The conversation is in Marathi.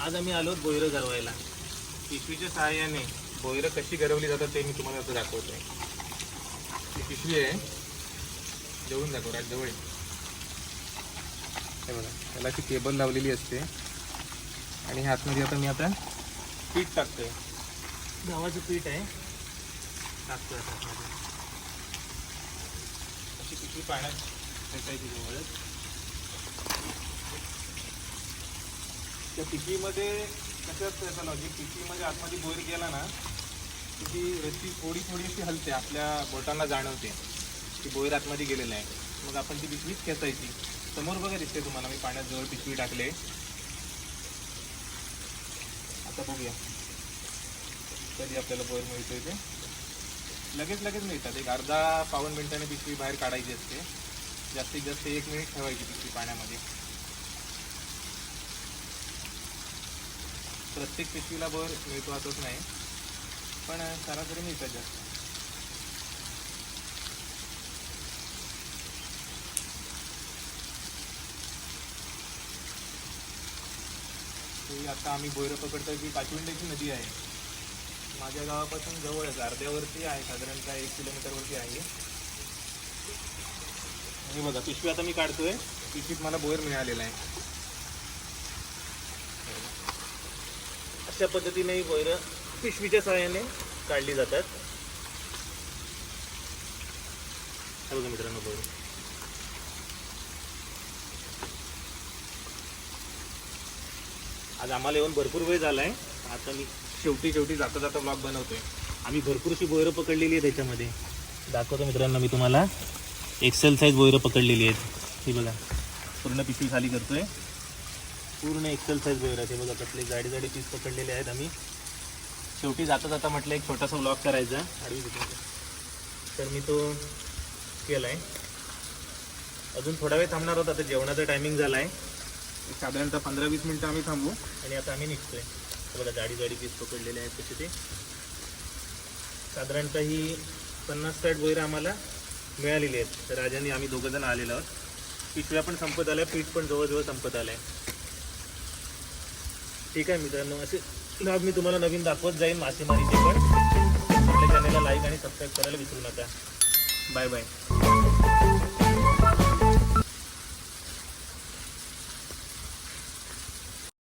आज आम्ही आलो बोयरं गरवायला. पिशवीच्या सहाय्याने बोयरं कशी गरवली जातात ते मी तुम्हाला असं दाखवतो ही पिशवी आहे. जवळून दाखव राज जवळ हे बघा त्याला अशी केबल लावलेली असते. आणि ह्या आतमध्ये आता मी आता पीठ टाकतोय. गव्हाचं पीठ आहे. टाकतोय आता अशी पिशवी पाण्यात जवळच. त्या टिकीमध्ये कसं असतं त्याचं लॉजिक टिकीमध्ये आतमध्ये बोर गेला ना की ती रस्सी थोडी थोडी अशी हलते आपल्या बोटांना जाणवते की बोईर आतमध्ये गेलेलं आहे. मग आपण ती पिशवीच खेचायची. समोर बघा दिसते तुम्हाला मी पाण्यात जवळ पिशवी टाकले. आता बघूया. कधी आपल्याला बोयर मिळतोय ते. लगेच लगेच मिळतात. एक अर्धा पावन मिनिटाने पिशवी बाहेर काढायची असते. जास्तीत जास्त एक मिनिट ठेवायची पिशवी पाण्यामध्ये. प्रत्येक पिशवीला भर मिळतो असंच नाही. पण सरासरी मिळतात जास्त. आता आम्ही बोयरं पकडतो की पाचविंड्याची नदी आहे. माझ्या गावापासून जवळच अर्ध्यावरती आहे साधारणतः एक किलोमीटरवरती आहे. हे बघा पिशवी आता मी काढतोय. पिशवीत मला बोयर मिळालेला आहे. अशा पद्धतीने ही वैरं पिशवीच्या सहाय्याने काढली जातात. बघा मित्रांनो बोयरं आज आम्हाला येऊन भरपूर वेळ झाला आहे आता मी शेवटी शेवटी जाता जाता ब्लॉग बनवतोय. आम्ही भरपूरशी बोयरं पकडलेली आहेत त्याच्यामध्ये दाखवतो मित्रांनो मी तुम्हाला. एक्सेल साईज बोयरं पकडलेली आहेत. ही बघा. पूर्ण पिशवी खाली करतोय. पूर्ण एक्सेल साईज बोयर आहे बघा कसले जाडी जाडी पीस पकडलेले आहेत आम्ही. शेवटी जाता जाता म्हटलं एक छोटासा ब्लॉग करायचा. आडवी तर मी तो केला आहे अजून थोडा वेळ थांबणार होता आता जेवणाचा टायमिंग झाला आहे साधारणतः पंधरा वीस मिनटं आम्ही थांबू. आणि आता आम्ही निघतो आहे बघा जाडी जाडी पीस पकडलेले आहेत तसे ते. साधारणतः ही पन्नास साठ बोयरं आम्हाला मिळालेली आहेत. तर राजाने आम्ही दोघं जण आलेलो आहोत. पिशव्या पण संपत आल्या पीठ पण जवळजवळ संपत आलं आहे ठीक आहे मित्रांनो असे ब्लॉग मी तुम्हाला नवीन दाखवत जाईन मासेमारीचे पण. आपल्या चॅनलला लाईक आणि सबस्क्राईब करायला विसरू नका. Bye bye